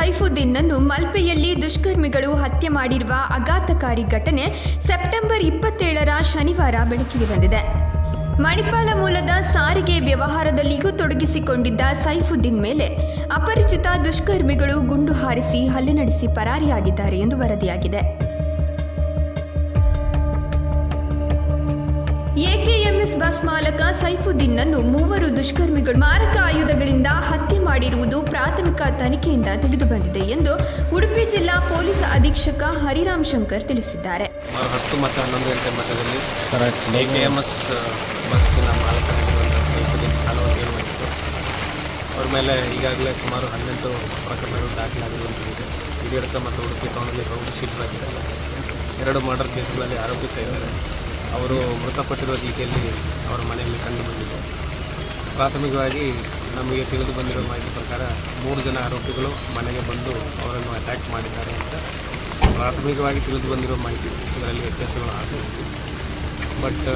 Rowdy sheeter Saifuddin ಅನ್ನು ಮಲ್ಪೆಯಲ್ಲಿ ದುಷ್ಕರ್ಮಿಗಳು ಹತ್ಯೆ ಮಾಡಿರುವ ಆಘಾತಕಾರಿ ಘಟನೆ ಸೆಪ್ಟೆಂಬರ್ ಇಪ್ಪತ್ತೇಳರ ಶನಿವಾರ ಬೆಳಕಿಗೆ ಬಂದಿದೆ. ಮಣಿಪಾಲ ಮೂಲದ ಸಾರಿಗೆ ವ್ಯವಹಾರದಲ್ಲಿಯೂ ತೊಡಗಿಸಿಕೊಂಡಿದ್ದ ಸೈಫುದ್ದೀನ್ ಮೇಲೆ ಅಪರಿಚಿತ ದುಷ್ಕರ್ಮಿಗಳು ಗುಂಡು ಹಾರಿಸಿ ಹಲ್ಲೆ ನಡೆಸಿ ಪರಾರಿಯಾಗಿದ್ದಾರೆ ಎಂದು ವರದಿಯಾಗಿದೆ. ಎಕೆಎಂಎಸ್ ಬಸ್ ಮಾಲಕ ಸೈಫುದ್ದೀನ್ನನ್ನು ಮೂವರು ದುಷ್ಕರ್ಮಿಗಳು ಮಾರಕ ಆಯುಧಗಳಿಂದ ಹತ್ಯೆ ಮಾಡಿರುವುದು ಪ್ರಾಥಮಿಕ ತನಿಖೆಯಿಂದ ತಿಳಿದುಬಂದಿದೆ ಎಂದು ಉಡುಪಿ ಜಿಲ್ಲಾ ಪೊಲೀಸ್ ಅಧೀಕ್ಷಕ ಹರಿರಾಮ್ ಶಂಕರ್ ತಿಳಿಸಿದ್ದಾರೆ. ಸುಮಾರು ಹತ್ತು ಮತ್ತು ಹನ್ನೊಂದು ಗಂಟೆ ಮಟ್ಟದಲ್ಲಿ ಎ ಕೆ ಎಂ ಎಸ್ ಬಸ್ಸಿನ ಮಾಲಕರಾಗಿರುವಂಥ ಸೈಫುದ್ದೀನ್ ಕಾಲವರ್ಗೇನು ವಯಸ್ಸು ಅವ್ರ ಮೇಲೆ ಈಗಾಗಲೇ ಸುಮಾರು ಹನ್ನೆರಡು ಪ್ರಕರಣಗಳು ದಾಖಲಾಗಿರುವಂಥದ್ದಿದೆ. ಯಡಿಯೂರಪ್ಪ ಮತ್ತು ಉಡುಪಿ ಟೌನಲ್ಲಿ ರೌಡಿ ಶೀಟ್ ಎರಡು ಮರ್ಡರ್ ಕೇಸ್ಗಳಲ್ಲಿ ಆರೋಪಿಸಿದ್ದಾರೆ ಅವರು ಮೃತಪಟ್ಟಿರುವ ರೀತಿಯಲ್ಲಿ ಅವರ ಮನೆಯಲ್ಲಿ ಕಂಡುಬಂದಿದೆ ಪ್ರಾಥಮಿಕವಾಗಿ ನಮಗೆ ತಿಳಿದು ಬಂದಿರುವ ಮಾಹಿತಿ ಪ್ರಕಾರ ಮೂರು ಜನ ಆರೋಪಿಗಳು ಮನೆಗೆ ಬಂದು ಅವರನ್ನು ಅಟ್ಯಾಕ್ ಮಾಡಿದ್ದಾರೆ ಅಂತ ಪ್ರಾಥಮಿಕವಾಗಿ ತಿಳಿದು ಬಂದಿರೋ ಮಾಹಿತಿ ಇದರಲ್ಲಿ ವ್ಯತ್ಯಾಸಗಳು ಆಗಬಹುದು ಬಟ್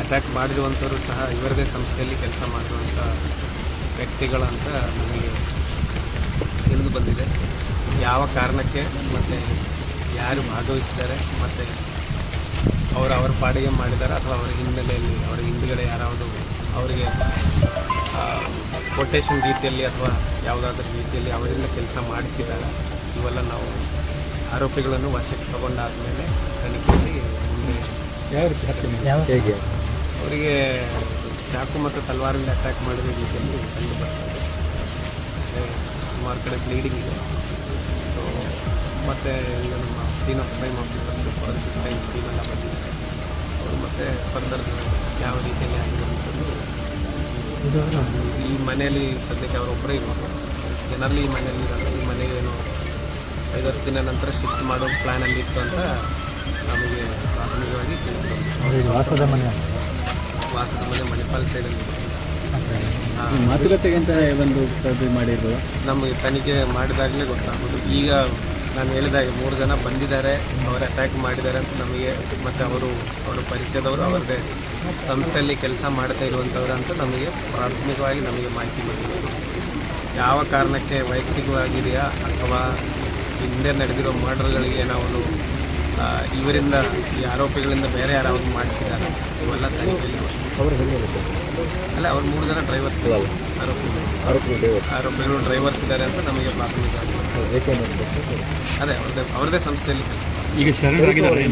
ಅಟ್ಯಾಕ್ ಮಾಡಿರುವಂಥವರು ಸಹ ಇವರದೇ ಸಂಸ್ಥೆಯಲ್ಲಿ ಕೆಲಸ ಮಾಡಿರುವಂಥ ವ್ಯಕ್ತಿಗಳಂತ ನಮಗೆ ತಿಳಿದು ಬಂದಿದೆ. ಯಾವ ಕಾರಣಕ್ಕೆ ಮತ್ತು ಯಾರು ಭಾಗವಹಿಸಿದ್ದಾರೆ ಮತ್ತು ಅವರು ಅವರ ಪಾಡಿಗೆ ಮಾಡಿದ್ದಾರೆ ಅಥವಾ ಅವರ ಹಿನ್ನೆಲೆಯಲ್ಲಿ ಅವರ ಹಿಂದುಗಡೆ ಯಾರಾದರೂ ಅವರಿಗೆ ಕೊಟೇಶನ್ ರೀತಿಯಲ್ಲಿ ಅಥವಾ ಯಾವುದಾದ್ರೂ ರೀತಿಯಲ್ಲಿ ಅವರಿಂದ ಕೆಲಸ ಮಾಡಿಸಿದಾಗ ಇವೆಲ್ಲ ನಾವು ಆರೋಪಿಗಳನ್ನು ವಶಕ್ಕೆ ತಗೊಂಡಾದ್ಮೇಲೆ ತನಿಖೆಯಲ್ಲಿ ಮುಂದೆ ಯಾವ ರೀತಿ ಹೇಗೆ? ಅವರಿಗೆ ಚಾಕು ಮತ್ತು ತಲವಾರಿಂದ ಅಟ್ಯಾಕ್ ಮಾಡಿದ ರೀತಿಯಲ್ಲಿ ಕಂಡು ಬರ್ತದೆ. ಮತ್ತೆ ಸುಮಾರು ಕಡೆ ಬ್ಲೀಡಿಂಗ್ ಇದೆ. ಸೊ ಮತ್ತು ಈಗ ನಮ್ಮ scene of crime officer forensic science team ಎಲ್ಲ ಬಂದಿದ್ದಾರೆ ಅವರು ಮತ್ತೆ ಫರ್ದರ್ ಯಾವ ರೀತಿಯಲ್ಲಿ ಆಗಿದೆ ಅಂತಂದು ಈ ಮನೆಯಲ್ಲಿ ಸದ್ಯಕ್ಕೆ ಅವರೊಬ್ಬರೇ ಇರೋದು ಜನರಲ್ಲಿ ಈ ಮನೆಯಲ್ಲಿ ಇರೋದು ಈ ಮನೆಗೆ ಏನು ಐದು ದಿನ ನಂತರ ಶಿಫ್ಟ್ ಮಾಡೋ ಪ್ಲ್ಯಾನಲ್ಲಿ ಇತ್ತು ಅಂತ ನಮಗೆ ಪ್ರಾಥಮಿಕವಾಗಿ ತಿಳಿದು. ವಾಸದ ಮನೆ ವಾಸದ ಮನೆ ಮಣಿಪಾಲ್ ಸೈಡಲ್ಲಿ ಮಾತುಕತೆಗೆ ಅಂತ ಒಂದು ಮಾಡಿದ್ರು ನಮಗೆ ತನಿಖೆ ಮಾಡಿದಾಗಲೇ ಗೊತ್ತಾಗ್ಬೋದು ಈಗ ನಾನು ಹೇಳಿದಾಗೆ ಮೂರು ಜನ ಬಂದಿದ್ದಾರೆ, ಅವರು ಅಟ್ಯಾಕ್ ಮಾಡಿದ್ದಾರೆ ಅಂತ ನಮಗೆ ಮತ್ತು ಅವರು, ಅವರ ಪರಿಚಯದವರು ಅವರದೇ ಸಂಸ್ಥೆಯಲ್ಲಿ ಕೆಲಸ ಮಾಡ್ತಾ ಇರುವಂಥವ್ರು ಅಂತ ನಮಗೆ ಪ್ರಾಥಮಿಕವಾಗಿ ನಮಗೆ ಮಾಹಿತಿ ಬಂದಿದೆ. ಯಾವ ಕಾರಣಕ್ಕೆ ವೈಯಕ್ತಿಕವಾಗಿದೆಯಾ ಅಥವಾ ಹಿಂದೆ ನಡೆದಿರೋ ಮರ್ಡರ್ಗಳಿಗೆ ನಾವು ಇವರಿಂದ ಈ ಆರೋಪಿಗಳಿಂದ ಬೇರೆ ಯಾರಾவது ಮಾಡಿಸಿದ್ದಾರೆ? ಇವೆಲ್ಲ ತನಿಖೆಯಲ್ಲಿ ಅಲ್ಲ ಅವ್ರು ಮೂರು ಜನ ಡ್ರೈವರ್ಸ್ ಆರೋಪಿಗಳು. ಆರೋಪಿ ಆರೋಪಿಗಳು ಡ್ರೈವರ್ಸ್ ಇದ್ದಾರೆ ಅಂತ ನಮಗೆ ಪ್ರಾಥಮಿಕ ಅದೇ ಅವ್ರದ್ದೇ ಅವ್ರದ್ದೇ ಸಂಸ್ಥೆಯಲ್ಲಿ ಈಗ ಶರಣರಾಗಿದ್ದಾರೆ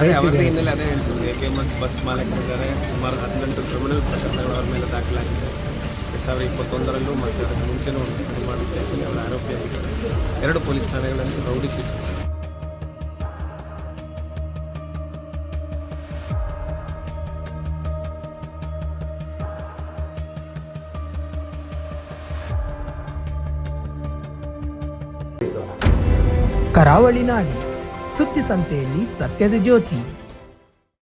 ಅದೇ ಅವ್ರದ್ದೇ ಹಿನ್ನೆಲೆ ಅದೇ ಹೇಳ್ತೀನಿ. A K M S bus ಮಾಲಕರಿದ್ದಾರೆ. ಸುಮಾರು ಹದಿನೆಂಟು ಕ್ರಿಮಿನಲ್ ಪ್ರಕರಣಗಳು ಅವ್ರ ಮೇಲೆ ದಾಖಲಾಗಿದೆ. ಸಾವಿರದ ಇಪ್ಪತ್ತೊಂದರಲ್ಲೂ ಮತ್ತು ಅದಕ್ಕೆ ಮುಂಚೆನೂ ಒಂದು ಮಾಡಿದ ಕೇಸಲ್ಲಿ ಅವರ ಆರೋಪಿಯಾಗಿದ್ದಾರೆ ಎರಡು ಪೊಲೀಸ್ ಠಾಣೆಗಳಲ್ಲಿ ರೌಡಿ ಕರಾವಳಿ ನಾಡಿ ಸುದ್ದಿ ಸಂತೆಯಲ್ಲಿ ಸತ್ಯದ ಜ್ಯೋತಿ.